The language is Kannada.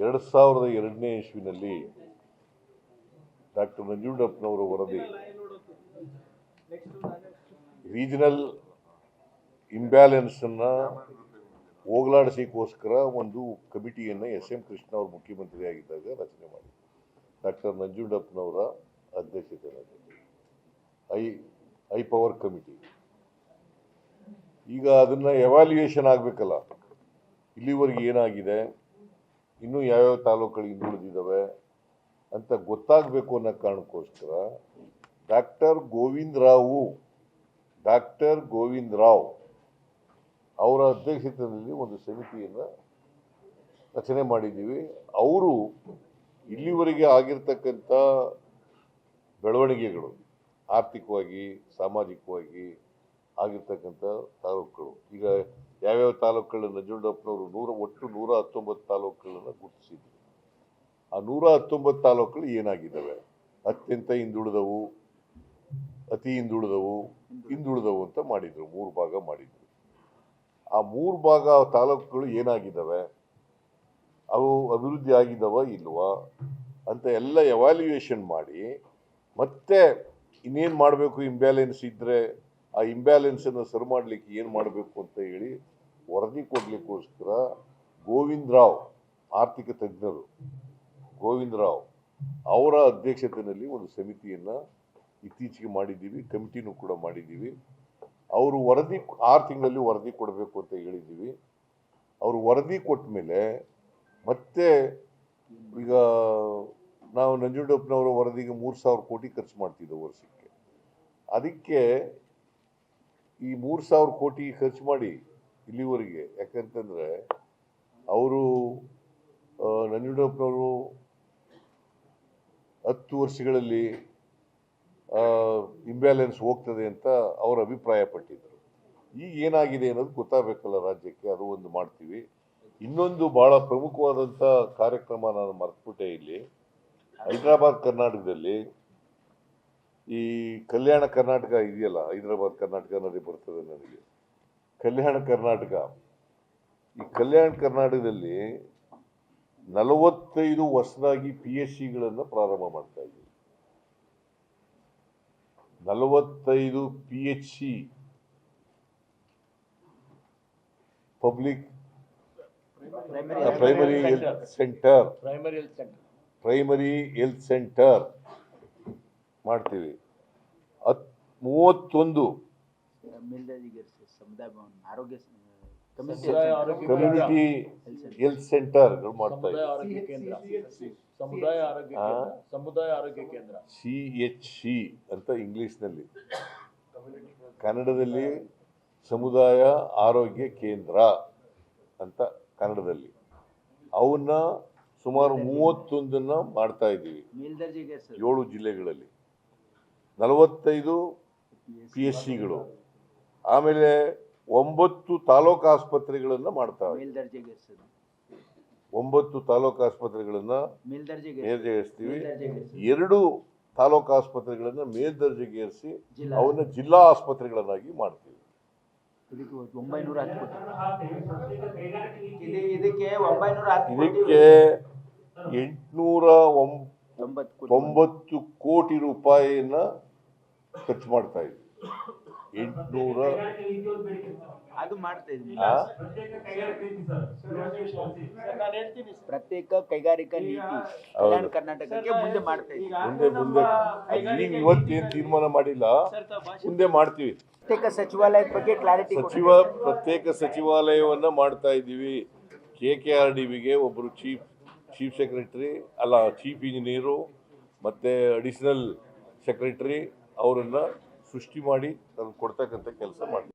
ಎರಡು ಸಾವಿರದ ಎರಡನೇ ಇಸ್ವಿನಲ್ಲಿ ಡಾಕ್ಟರ್ ನಂಜುಂಡಪ್ಪನವರ ವರದಿ. ರೀಜನಲ್ ಇಂಬ್ಯಾಲೆನ್ಸನ್ನು ಹೋಗಲಾಡಿಸಿಕೋಸ್ಕರ ಒಂದು ಕಮಿಟಿಯನ್ನು ಎಸ್ ಎಂ ಕೃಷ್ಣ ಅವರು ಮುಖ್ಯಮಂತ್ರಿ ಆಗಿದ್ದಾಗ ರಚನೆ ಮಾಡಿದರು. ಡಾಕ್ಟರ್ ನಂಜುಂಡಪ್ಪನವರ ಅಧ್ಯಕ್ಷತೆ ಐ ಐ ಪವರ್ ಕಮಿಟಿ. ಈಗ ಅದನ್ನು ಎವಾಲ್ಯೂಯೇಷನ್ ಆಗಬೇಕಲ್ಲ. ಇಲ್ಲಿವರೆಗೆ ಏನಾಗಿದೆ? ಇನ್ನೂ ಯಾವ್ಯಾವ ತಾಲೂಕುಗಳು ಹಿಂದುಳಿದಿದ್ದಾವೆ ಅಂತ ಗೊತ್ತಾಗಬೇಕು ಅನ್ನೋ ಕಾರಣಕ್ಕೋಸ್ಕರ ಡಾಕ್ಟರ್ ಗೋವಿಂದ ರಾವು, ಡಾಕ್ಟರ್ ಗೋವಿಂದ ರಾವ್ ಅವರ ಅಧ್ಯಕ್ಷತೆಯಲ್ಲಿ ಒಂದು ಸಮಿತಿಯನ್ನು ರಚನೆ ಮಾಡಿದ್ದೀವಿ. ಅವರು ಇಲ್ಲಿವರೆಗೆ ಆಗಿರ್ತಕ್ಕಂಥ ಬೆಳವಣಿಗೆಗಳು, ಆರ್ಥಿಕವಾಗಿ, ಸಾಮಾಜಿಕವಾಗಿ ಆಗಿರ್ತಕ್ಕಂಥ ತಾಲೂಕುಗಳು. ಈಗ ಯಾವ್ಯಾವ ತಾಲೂಕುಗಳನ್ನ ನಂಜುಂಡಪ್ಪನವರು ನೂರ, ಒಟ್ಟು ನೂರ ಹತ್ತೊಂಬತ್ತು ತಾಲೂಕುಗಳನ್ನು ಗುರುತಿಸಿದ್ರು ಆ ನೂರ ಹತ್ತೊಂಬತ್ತು ತಾಲೂಕುಗಳು ಏನಾಗಿದ್ದಾವೆ? ಅತ್ಯಂತ ಹಿಂದುಳಿದವು, ಅತಿ ಹಿಂದುಳಿದವು ಹಿಂದುಳಿದವು ಅಂತ ಮಾಡಿದ್ರು, ಮೂರು ಭಾಗ ಮಾಡಿದ್ರು. ಆ ಮೂರು ಭಾಗ ತಾಲೂಕುಗಳು ಏನಾಗಿದ್ದಾವೆ? ಅವು ಅಭಿವೃದ್ಧಿ ಆಗಿದ್ದಾವ ಇಲ್ವಾ? ಅಂತ ಎಲ್ಲ ಎವ್ಯಾಲ್ಯೂಯೇಷನ್ ಮಾಡಿ ಮತ್ತೆ ಇನ್ನೇನು ಮಾಡಬೇಕು ಇಂಬ್ಯಾಲೆನ್ಸ್ ಇದ್ದರೆ ಆ ಇಂಬ್ಯಾಲೆನ್ಸನ್ನು ಸರಿ ಮಾಡಲಿಕ್ಕೆ ಏನು ಮಾಡಬೇಕು ಅಂತ ಹೇಳಿ ವರದಿ ಕೊಡಲಿಕ್ಕೋಸ್ಕರ ಗೋವಿಂದ ರಾವ್, ಆರ್ಥಿಕ ತಜ್ಞರು ಗೋವಿಂದ ರಾವ್ ಅವರ ಅಧ್ಯಕ್ಷತೆಯಲ್ಲಿ ಒಂದು ಸಮಿತಿಯನ್ನು ಇತ್ತೀಚೆಗೆ ಮಾಡಿದ್ದೀವಿ, ಕಮಿಟಿನೂ ಕೂಡ ಮಾಡಿದ್ದೀವಿ. ಅವರು ವರದಿ ಆರು ತಿಂಗಳಲ್ಲಿ ವರದಿ ಕೊಡಬೇಕು ಅಂತ ಹೇಳಿದ್ದೀವಿ. ಅವರು ವರದಿ ಕೊಟ್ಟ ಮೇಲೆ ಮತ್ತೆ ಈಗ ನಾವು ನಂಜುಂಡಪ್ಪನವರ ವರದಿಗೆ ಮೂರು ಸಾವಿರ ಕೋಟಿ ಖರ್ಚು ಮಾಡ್ತಿದ್ದೆವು ವರ್ಷಕ್ಕೆ. ಅದಕ್ಕೆ ಈ ಮೂರು ಸಾವಿರ ಕೋಟಿ ಖರ್ಚು ಮಾಡಿ ಇಲ್ಲಿವರೆಗೆ. ಯಾಕಂತಂದರೆ ಅವರು ನಂಜುಂಡಪ್ಪನವರು ಹತ್ತು ವರ್ಷಗಳಲ್ಲಿ ಇಂಬ್ಯಾಲೆನ್ಸ್ ಹೋಗ್ತದೆ ಅಂತ ಅವರು ಅಭಿಪ್ರಾಯ ಪಟ್ಟಿದ್ರು ಈಗ ಏನಾಗಿದೆ ಅನ್ನೋದು ಗೊತ್ತಾಗಬೇಕಲ್ಲ ರಾಜ್ಯಕ್ಕೆ, ಅದು ಒಂದು ಮಾಡ್ತೀವಿ. ಇನ್ನೊಂದು ಭಾಳ ಪ್ರಮುಖವಾದಂಥ ಕಾರ್ಯಕ್ರಮ ನಾನು ಮರೆತುಬಿಟ್ಟೆ ಇಲ್ಲಿ. ಹೈದರಾಬಾದ್, ಕರ್ನಾಟಕದಲ್ಲಿ ಈ ಕಲ್ಯಾಣ ಕರ್ನಾಟಕ ಇದೆಯಲ್ಲ ಹೈದರಾಬಾದ್ ಕರ್ನಾಟಕ ಅನ್ನೋದೇ ಬರ್ತದೆ ನನಗೆ. ಕಲ್ಯಾಣ ಕರ್ನಾಟಕ. ಈ ಕಲ್ಯಾಣ ಕರ್ನಾಟಕದಲ್ಲಿ ನಲವತ್ತೈದು ಹೊಸದಾಗಿ ಪಿ ಎಚ್ ಸಿಗಳನ್ನು ಪ್ರಾರಂಭ ಮಾಡ್ತಾ ಇದ್ದೀವಿ ನಲವತ್ತೈದು P H C public primary health centre primary health centre primary health centre ಮಾಡ್ತೀವಿ. ಹತ್ ಮೂವತ್ತೊಂದು. ಮೇಲ್ದರ್ಜೆಗೆ ಸಮುದಾಯ ಆರೋಗ್ಯ ಸ- ಸಮುದಾಯ ಆರೋಗ್ಯ ಕಮ್ಯುನಿಟಿ ಹೆಲ್ತ್ ಸೆಂಟರ್ ಮಾಡ್ತಾ ಸಮುದಾಯ ಇದ್ದೀವಿ. ಆರೋಗ್ಯ ಕೇಂದ್ರ. ಸಮುದಾಯ ಆರೋಗ್ಯ ಕೇಂದ್ರ. ಸಮುದಾಯ ಆರೋಗ್ಯ ಕೇಂದ್ರ. ಸಿ ಎಚ್ ಸಿ ಅಂತ ಇಂಗ್ಲಿಷ್ನಲ್ಲಿ. ಕನ್ನಡದಲ್ಲಿ ಸಮುದಾಯ ಆರೋಗ್ಯ ಕೇಂದ್ರ ಅಂತ ಕನ್ನಡದಲ್ಲಿ. ಅವನ್ನ ಸುಮಾರು ಮೂವತ್ತೊಂದನ್ನ ಮಾಡ್ತಾ ಇದ್ದೀವಿ. ಮೇಲ್ದರ್ಜೆಗೆ ಸರ್ ಏಳು ಜಿಲ್ಲೆಗಳಲ್ಲಿ. ನಲವತ್ತೈದು ಪಿ ಎಸ್ ಸಿಗಳು ಆಮೇಲೆ ಒಂಬತ್ತು ತಾಲೂಕು ಆಸ್ಪತ್ರೆಗಳನ್ನು ಮಾಡ್ತಾವೆ ಒಂಬತ್ತು ತಾಲೂಕು ಆಸ್ಪತ್ರೆಗಳನ್ನು ಮೇಲ್ದರ್ಜೆಗೆ ಮೇಲ್ದರ್ಜೆಗೇರಿಸ್ತೀವಿ. ಎರಡು ತಾಲೂಕು ಆಸ್ಪತ್ರೆಗಳನ್ನು ಮೇಲ್ದರ್ಜೆಗೇರಿಸಿ ಜಿಲ್ಲಾ. ಅವನ್ನ ಜಿಲ್ಲಾ ಆಸ್ಪತ್ರೆಗಳನ್ನಾಗಿ ಮಾಡ್ತೀವಿ. ಇದಕ್ಕೆ ಒಂಬೈನೂರ ಹತ್ತು ಕೋಟಿ ಇದು ಇದಕ್ಕೆ ಒಂಬೈನೂರ ಹತ್ತು ಕೋಟಿ ಇದಕ್ಕೆ ಎಂಟುನೂರ ತೊಂಬತ್ತು ಕೋಟಿ ರೂಪಾಯಿನ ಖರ್ಚು ಮಾಡ್ತಾ ಇದ್ವಿ. ಎಂಟುನೂರ ಅದು ಮಾಡ್ತಾ ಇದ್ದೀನಿ ಆ? ನಾನು ಹೇಳ್ತೀನಿ ಸರ್. ಪ್ರತ್ಯೇಕ ಕೈಗಾರಿಕಾ ನೀತಿ ಕಲ್ಯಾಣ ಕರ್ನಾಟಕಕ್ಕೆ ಮುಂದೆ ಮಾಡ್ತಾ ಮುಂದೆ ಮುಂದೆ. ಈಗ ಇವತ್ತೇನು ತೀರ್ಮಾನ ಮಾಡಿಲ್ಲ? ಮುಂದೆ ಮಾಡ್ತೀವಿ. ಪ್ರತ್ಯೇಕ ಸಚಿವಾಲಯದ ಬಗ್ಗೆ ಕ್ಲಾರಿಟಿ ಸಚಿವ ಪ್ರತ್ಯೇಕ ಸಚಿವಾಲಯವನ್ನ ಮಾಡ್ತಾ ಇದೀವಿ ಕೆ ಕೆ ಆರ್ ಡಿ ಬಿಗೆ ಒಬ್ಬರು ಚೀಫ್ ಚೀಫ್ ಸೆಕ್ರೆಟ್ರಿ ಅಲ್ಲ ಚೀಫ್ ಇಂಜಿನಿಯರು ಮತ್ತು ಅಡಿಷನಲ್ ಸೆಕ್ರೆಟರಿ ಅವರನ್ನು ಸೃಷ್ಟಿ ಮಾಡಿ ತಂದು ಕೊಡ್ತಕ್ಕಂಥ ಕೆಲಸ ಮಾಡ್ತೀವಿ